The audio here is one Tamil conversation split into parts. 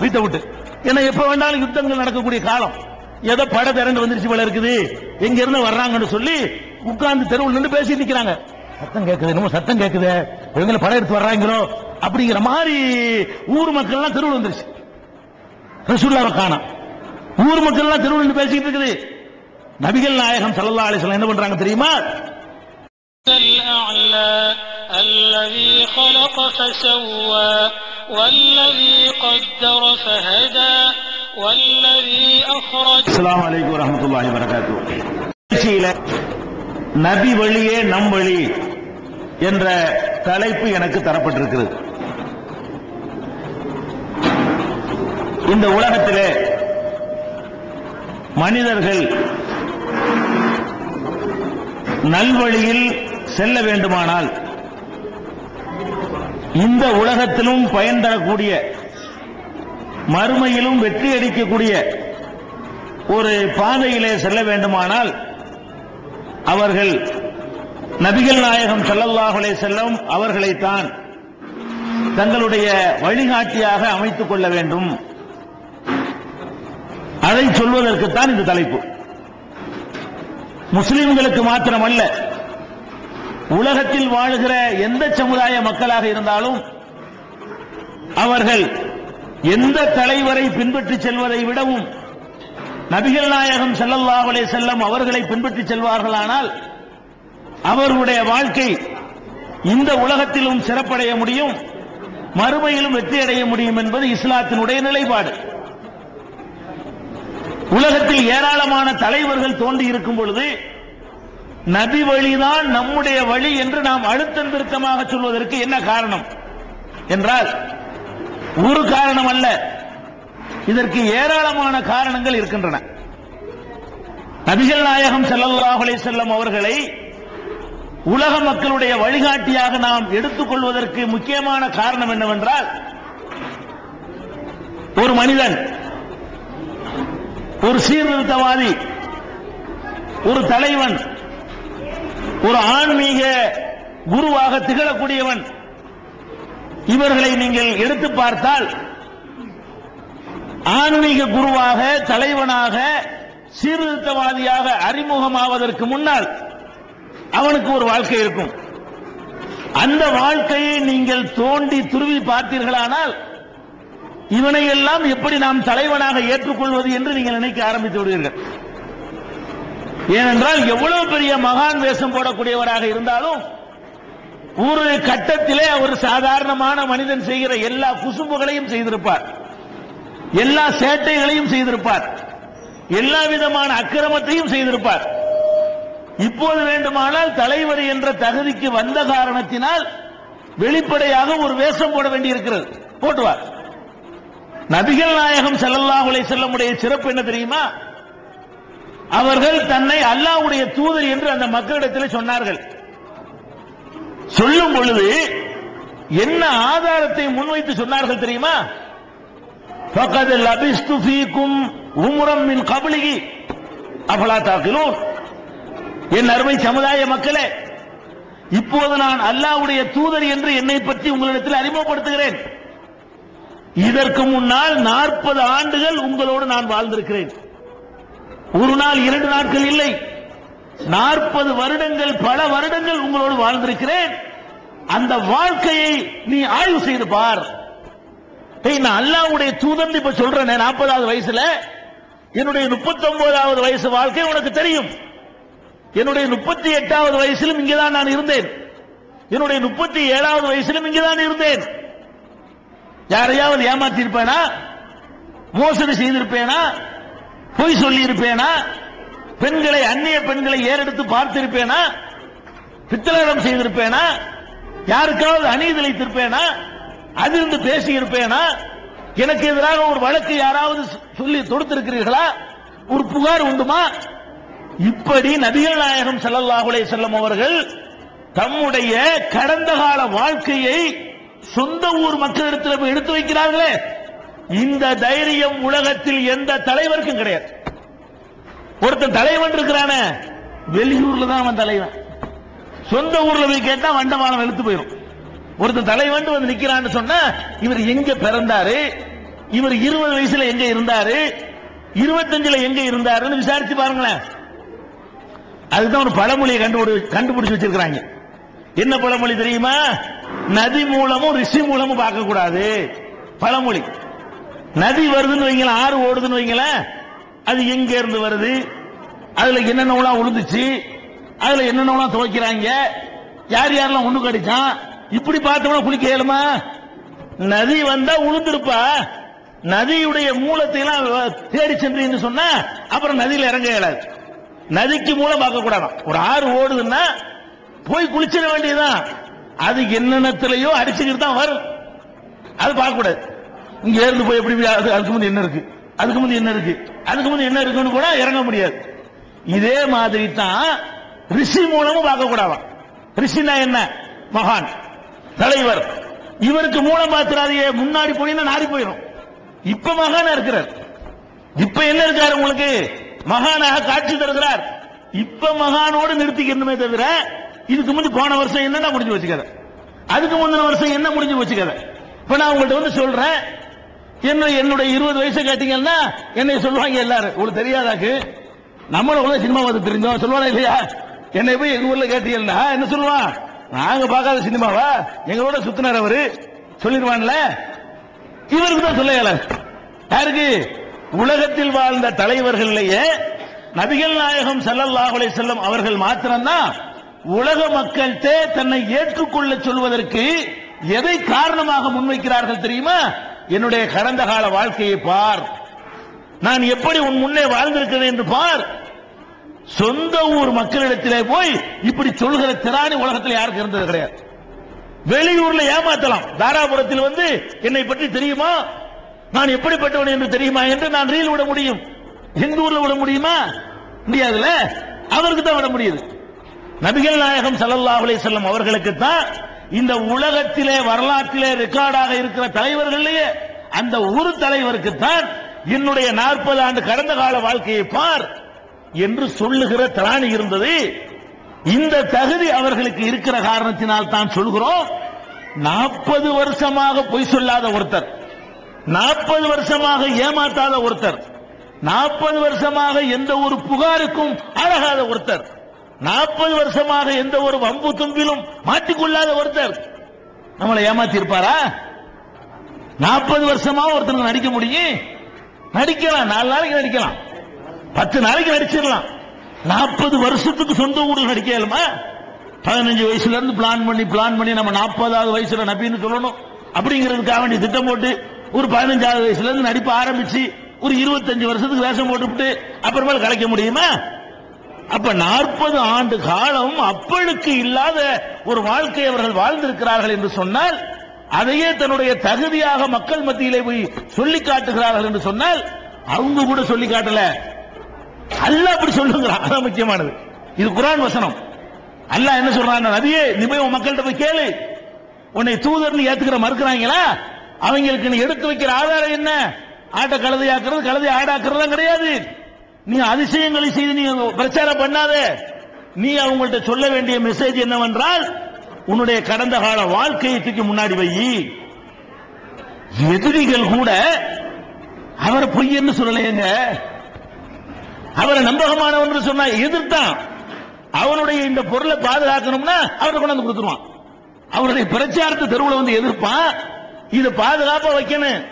வீட்டை விட்டு ஏன்னா எப்ப வேண்டாலும் யுத்தங்கள் நடக்கக்கூடிய காலம். ஏதோ பட திரண்டு வந்துருச்சு போல இருக்குது. எங்க இருந்து வர்றாங்கன்னு சொல்லி உட்கார்ந்து தெருவில் நின்று பேசி நிக்கிறாங்க. சத்தம் கேட்குது நம்ம சத்தம் கேட்குது இவங்களை படம் எடுத்து வர்றாங்களோ? அப்படிங்கிற மாதிரி ஊர் மக்கள் எல்லாம் தெருவில் வந்துருச்சு. ரசூல்லாவை காணும். ஊர் மக்கள் எல்லாம் தெருவில் நின்று பேசிட்டு இருக்குது. நபிகள் நாயகம் சல்லா அலிஸ்லாம் என்ன பண்றாங்க தெரியுமா? الذي خلق فسوى والذي قدر فهدى والذي أخرج அஸ்ஸலாமு அலைக்கும் வரஹ்மத்துல்லாஹி வரகாத்துஹு நிகழ்ச்சியில நபி வழியே நம் வழி என்ற தலைப்பு எனக்கு தரப்பட்டிருக்கிறது இந்த உலகத்திலே மனிதர்கள் நல்வழியில் செல்ல வேண்டுமானால் இந்த உலகத்திலும் பயன் தரக்கூடிய மறுமையிலும் வெற்றி அடிக்கக்கூடிய ஒரு பாதையிலே செல்ல வேண்டுமானால் அவர்கள் நபிகள் நாயகம் ஸல்லல்லாஹு செல்லும் அவர்களைத்தான் தங்களுடைய வழிகாட்டியாக அமைத்துக் கொள்ள வேண்டும். அதை சொல்வதற்குத்தான் இந்த தலைப்பு. முஸ்லிம்களுக்கு மாத்திரமல்ல உலகத்தில் வாழுகிற எந்த சமுதாய மக்களாக இருந்தாலும் அவர்கள் எந்த தலைவரை பின்பற்றி செல்வதை விடவும் நபிகள் நாயகம் செல்லல்லாவலே செல்லும் செல்லம் அவர்களை பின்பற்றி செல்வார்களானால் அவர்களுடைய வாழ்க்கை இந்த உலகத்திலும் சிறப்படைய முடியும் மறுமையிலும் வெற்றி அடைய முடியும் என்பது இஸ்லாத்தினுடைய நிலைப்பாடு. உலகத்தில் ஏராளமான தலைவர்கள் தோன்றி இருக்கும் பொழுது நபி வழிதான் நம்முடைய வழி என்று நாம் அழுத்தம் திருத்தமாக சொல்வதற்கு என்ன காரணம் என்றால் ஒரு காரணம் அல்ல. இதற்கு ஏராளமான காரணங்கள் இருக்கின்றன. நபிகள் நாயகம் ஸல்லல்லாஹு செல்லும் அவர்களை உலக மக்களுடைய வழிகாட்டியாக நாம் எடுத்துக்கொள்வதற்கு முக்கியமான காரணம் என்னவென்றால் ஒரு மனிதன் ஒரு சீர்திருத்தவாதி ஒரு தலைவன் ஒரு ஆன்மீக குருவாக திகழக்கூடியவன். இவர்களை நீங்கள் எடுத்து பார்த்தால் ஆன்மீக குருவாக தலைவனாக சீர்திருத்தவாதியாக அறிமுகமாவதற்கு முன்னால் அவனுக்கு ஒரு வாழ்க்கை இருக்கும். அந்த வாழ்க்கையை நீங்கள் தோண்டி துருவி பார்த்தீர்களானால் இவனை எல்லாம் எப்படி நாம் தலைவனாக ஏற்றுக்கொள்வது என்று நீங்கள் நினைக்க ஆரம்பித்து விடுவீர்கள். ஏனென்றால் எவ்வளவு பெரிய மகான் வேஷம் போடக்கூடியவராக இருந்தாலும் ஒரு கட்டத்திலே அவர் சாதாரணமான மனிதன் செய்கிற எல்லா குசும்புகளையும் செய்திருப்பார். எல்லா சேட்டைகளையும் செய்திருப்பார். எல்லா விதமான அக்கிரமத்தையும் செய்திருப்பார். இப்போது வேண்டுமானால் தலைவர் என்ற தகுதிக்கு வந்த காரணத்தினால் வெளிப்படையாக ஒரு வேஷம் போட வேண்டியிருக்கிறது. போட்டுவார். நபிகள் நாயகம் செல்லல்லாஹுலை செல்லமுடைய சிறப்பு என்ன தெரியுமா? அவர்கள் தன்னை அல்லாவுடைய தூதர் என்று அந்த மக்களிடத்தில் சொன்னார்கள். சொல்லும் பொழுது என்ன ஆதாரத்தை முன்வைத்து சொன்னார்கள் தெரியுமா? பக்கத்தில் லபிஸ்து ஃபீக்கும் உமுரம் மின் கபலிகி அபலா தாக்கிலோன். என் அருமை சமுதாய மக்களே இப்போது நான் அல்லாவுடைய தூதர் என்று என்னை பற்றி உங்களிடத்தில் அறிமுகப்படுத்துகிறேன். இதற்கு முன்னால் நாற்பது ஆண்டுகள் உங்களோடு நான் வாழ்ந்திருக்கிறேன். ஒரு நாள் இரண்டு நாட்கள் இல்லை. நாற்பது வருடங்கள் பல வருடங்கள் உங்களோடு வாழ்ந்திருக்கிறேன். அந்த வாழ்க்கையை நீ ஆய்வு செய்து பார். ஏய், நான் அல்லாவுடைய தூதன் இப்ப சொல்றேன் நாற்பதாவது வயசுல. என்னுடைய முப்பத்தி ஒன்பதாவது வயசு வாழ்க்கை உனக்கு தெரியும். என்னுடைய முப்பத்தி எட்டாவது வயசிலும் இங்கேதான் நான் இருந்தேன். என்னுடைய முப்பத்தி ஏழாவது வயசிலும் இங்கேதான் இருந்தேன். யாரையாவது ஏமாத்தி இருப்பேனா மோசடி செய்திருப்பேனா? பொய் சொல்லி இருப்பேனா பெண்களை அந்நிய பெண்களை ஏறெடுத்து பார்த்திருப்பேனா? பித்தளகம் செய்திருப்பேனா? யாருக்காவது அநீதிழைத்திருப்பேனா அதிர்ந்து பேசி இருப்பேனா எனக்கு எதிராக ஒரு வழக்கு யாராவது சொல்லி தொடுத்திருக்கிறீர்களா? ஒரு புகார் உண்டுமா? இப்படி நபிகள் நாயகம் செல்லல்லாஹுலே செல்லும் அவர்கள் தம்முடைய கடந்த கால வாழ்க்கையை சொந்த ஊர் மக்களிடத்தில் எடுத்து வைக்கிறார்களே. இந்த தைரியம் உலகத்தில் எந்த தலைவருக்கும் கிடையாது. ஒருத்தன் தலைவன் இருக்கிறானே வெளியூர்ல தான் அவன் தலைவன். சொந்த ஊர்ல போய் கேட்டா வண்டமானம் எழுத்து போயிடும் ஒருத்தன் தலைவன் வந்து நிக்கிறான்னு சொன்னா இவர் எங்க பிறந்தாரு? இவர் இருபது வயசுல எங்க இருந்தாரு? இருபத்தஞ்சுல எங்க இருந்தாருன்னு விசாரிச்சு பாருங்களேன். அதுதான் ஒரு பழமொழியை கண்டுபிடி கண்டுபிடிச்சு வச்சிருக்கிறாங்க. என்ன பழமொழி தெரியுமா? நதி மூலமும் ரிஷி மூலமும் பார்க்க கூடாது பழமொழி. நதி வருதுன்னு வைங்களேன் ஆறு ஓடுதுன்னு வைங்களேன் அது எங்க இருந்து வருது? அதுல என்னென்னலாம் உழுந்துச்சு அதுல என்னென்னலாம் துவைக்கிறாங்க யார் யாரெல்லாம் ஒண்ணு கடிச்சான்? இப்படி பார்த்தோம்னா குளிக்க இயலுமா? நதி வந்தா உளுந்திருப்பா நதியுடைய மூலத்தை எல்லாம் தேடி சென்றீங்கன்னு சொன்னா அப்புறம் நதியில் இறங்க இயலாது. நதிக்கு மூலம் பார்க்க கூடாது ஒரு ஆறு ஓடுதுன்னா போய் குளிச்சிட வேண்டியதுதான். அது என்னென்னத்திலையோ அடிச்சுக்கிட்டு தான் வரும். அது பார்க்க கூடாது. இங்க இருந்து போய் எப்படி அதுக்கு முந்தி என்ன இருக்கு? அதுக்கு முந்தி என்ன இருக்கு? அதுக்கு முந்தி என்ன இருக்குன்னு கூட இறங்க முடியாது. இதே மாதிரி தான் ரிஷி மூலமும் பார்க்க ரிஷினா என்ன? மகான். தலைவர். இவருக்கு மூலம் பார்த்துறாதே முன்னாடி போனீங்கன்னா நாடி போயிடும் இப்ப மகானா இருக்கிறார். இப்ப என்ன இருக்காரு உங்களுக்கு? மகானாக காட்சி தருகிறார். இப்ப மகானோடு நிறுத்திக்கணுமே தவிர இதுக்கு முந்தி போன வருஷம் என்னன்னா முடிஞ்சு வச்சுக்கத அதுக்கு முந்தின வருஷம் என்ன முடிஞ்சு வச்சுக்கத இப்ப நான் உங்கள்கிட்ட வந்து சொல்றேன் என்ன என்னுடைய இருபது வயசு கேட்டீங்கன்னா என்னை சொல்லுவாங்க எல்லாரும். உங்களுக்கு தெரியாதாக்கு நம்மள உள்ள சினிமா பார்த்து தெரிஞ்சோம் சொல்லுவானா இல்லையா? என்னை போய் எங்க ஊர்ல கேட்டீங்கன்னா என்ன சொல்லுவான்? நாங்க பார்க்காத சினிமாவா? எங்களோட சுத்தினார் அவரு. சொல்லிடுவான்ல. இவருக்கு தான் சொல்ல யாருக்கு? உலகத்தில் வாழ்ந்த தலைவர்கள்லயே நபிகள் நாயகம் ஸல்லல்லாஹு செல்லும் அவர்கள் மாத்திரம்தான் உலக மக்கள்கிட்ட தன்னை ஏற்றுக்கொள்ள சொல்வதற்கு எதை காரணமாக முன்வைக்கிறார்கள் தெரியுமா? என்னுடைய கடந்த கால வாழ்க்கையை பார். நான் எப்படி உன் முன்னே வாழ்ந்திருக்கிறேன் என்று பார். சொந்த ஊர் மக்களிடத்திலே போய் இப்படி சொல்கிற திராணி உலகத்தில் யாருக்கு இருந்தது கிடையாது. வெளியூர்ல ஏமாத்தலாம். தாராபுரத்தில் வந்து என்னை பற்றி தெரியுமா? நான் எப்படிப்பட்டவன் என்று தெரியுமா என்று நான் ரீல் விட முடியும். எங்க ஊர்ல விட முடியுமா? முடியாதுல அவருக்கு தான் விட முடியுது. நபிகள் நாயகம் ஸல்லல்லாஹு அலைஹி அவர்களுக்கு தான் இந்த உலகத்திலே வரலாற்றிலே ரெக்கார்டாக இருக்கிற தலைவர்களையே அந்த ஒரு தலைவருக்கு தான் என்னுடைய நாற்பது ஆண்டு கடந்த கால வாழ்க்கையை பார் என்று சொல்லுகிற திராணி இருந்தது. இந்த தகுதி அவர்களுக்கு இருக்கிற காரணத்தினால் தான் சொல்கிறோம். நாற்பது வருஷமாக பொய் சொல்லாத ஒருத்தர் நாற்பது வருஷமாக ஏமாற்றாத ஒருத்தர் நாற்பது வருஷமாக எந்த ஒரு புகாருக்கும் அழகாத ஒருத்தர் நாற்பது வருஷமாக எந்த ஒரு வம்பு தும்பிலும் மாட்டிக்கொள்ளாத ஒருத்தர். நம்மளை ஏமாத்தி இருப்பாரா நாற்பது வருஷமா ஒருத்தருக்கு நடிக்க முடியும். நடிக்கலாம் நாலு நாளைக்கு நடிக்கலாம். பத்து நாளைக்கு நடிச்சிடலாம். நாற்பது வருஷத்துக்கு சொந்த ஊரில் நடிக்க இயலுமா? பதினஞ்சு வயசுல இருந்து பிளான் பண்ணி பிளான் பண்ணி நம்ம நாற்பதாவது வயசுல நபின்னு சொல்லணும். அப்படிங்கிறதுக்காக வேண்டிய திட்டம் போட்டு ஒரு பதினஞ்சாவது வயசுல இருந்து நடிப்பு ஆரம்பிச்சு ஒரு இருபத்தஞ்சு வருஷத்துக்கு வேஷம் போட்டுவிட்டு அப்புறமேல கலைக்க முடியுமா? அப்ப நாற்பது ஆண்டு காலம் அப்பழுக்கு இல்லாத ஒரு வாழ்க்கை அவர்கள் வாழ்ந்திருக்கிறார்கள் என்று சொன்னால் அதையே தன்னுடைய தகுதியாக மக்கள் மத்தியிலே போய் சொல்லி காட்டுகிறார்கள் என்று சொன்னால் அவங்க கூட சொல்லி காட்டல. அல்ல அப்படி சொல்லுங்கிறான் அதான் முக்கியமானது. இது குரான் வசனம். அல்ல என்ன சொல்றான் நபியே நீ போய் உன் மக்கள்கிட்ட போய் கேளு. உன்னை தூதர்னு ஏத்துக்கிற மறுக்கிறாங்களா? அவங்களுக்கு நீ எடுத்து வைக்கிற ஆதாரம் என்ன? ஆட்டை கழுதையாக்குறது கழுதை ஆடாக்குறதுலாம் கிடையாது. நீ அதிசயங்களை செய்து நீ பிரச்சாரம் பண்ணாத. நீ அவங்கள்ட்ட சொல்ல வேண்டிய மெசேஜ் என்னவென்றால் உன்னுடைய கடந்த கால வாழ்க்கையை தூக்கி முன்னாடி வை. எதிரிகள் கூட அவரை பொய்யன்னு சொல்லலையேங்க. அவரை நம்பகமானவன் சொன்னா எதிர்த்தான். அவனுடைய இந்த பொருளை பாதுகாக்கணும்னா அவரை கொண்டாந்து கொடுத்துருவான். அவருடைய பிரச்சாரத்தை தெருவில் வந்து எதிர்ப்பான். இதை பாதுகாப்பா வைக்கணும்.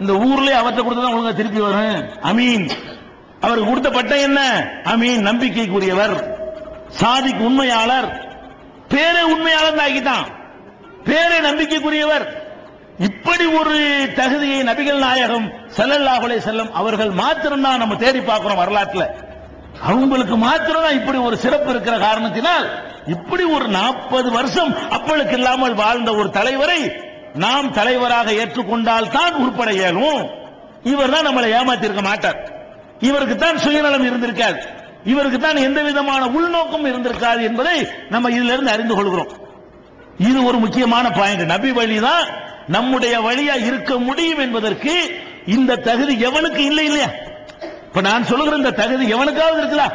இந்த ஊர்லயே அவர்கிட்ட கொடுத்தா ஒழுங்கா திருப்பி வரும். அமீன். அவருக்கு கொடுத்த பட்டம் என்ன? அமீன் நம்பிக்கைக்குரியவர் சாதிக்கு உண்மையாளர். பேரை உண்மையாளர் ஆக்கிட்டான் பேரை நம்பிக்கைக்குரியவர். இப்படி ஒரு தகுதியை நபிகள் நாயகம் செல்லல்லாஹுலே செல்லும் அவர்கள் மாத்திரம்தான் நம்ம தேடி பார்க்கிறோம் வரலாற்றுல. அவங்களுக்கு மாத்திரம்தான் இப்படி ஒரு சிறப்பு இருக்கிற காரணத்தினால் இப்படி ஒரு நாற்பது வருஷம் அப்பளுக்கு இல்லாமல் வாழ்ந்த ஒரு தலைவரை நாம் தலைவராக ஏற்றுக்கொண்டால் தான் உருப்பட இயலும். இவர் தான் நம்மளை ஏமாத்திருக்க மாட்டார். இவருக்கு தான் சுயநலம் இருந்திருக்காது. இவருக்கு தான் எந்த விதமான உள்நோக்கம் இருந்திருக்காது என்பதை நம்ம இதுல இருந்து அறிந்து கொள்கிறோம். இது ஒரு முக்கியமான பாயிண்ட் நபி வழிதான் நம்முடைய வழியா இருக்க முடியும் என்பதற்கு இந்த தகுதி எவனுக்கு இல்லை இல்லையா? இப்ப நான் சொல்லுகிற இந்த தகுதி எவனுக்காவது இருக்குதா?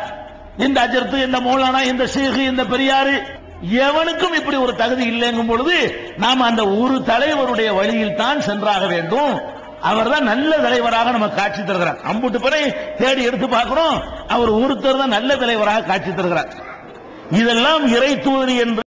இந்த அஜர்த்து இந்த மௌலானா இந்த ஷேகு இந்த பெரியாரு எவனுக்கும் இப்படி ஒரு தகுதி இல்லைங்கும் பொழுது நாம் அந்த ஒரு தலைவருடைய வழியில் தான் சென்றாக வேண்டும். அவர் தான் நல்ல தலைவராக நமக்கு காட்சி தருகிறார். அம்புட்டு பிறை தேடி எடுத்து பார்க்கிறோம் அவர் ஒருத்தர் தான் நல்ல தலைவராக காட்சி தருகிறார். இதெல்லாம் இறை தூதர் என்று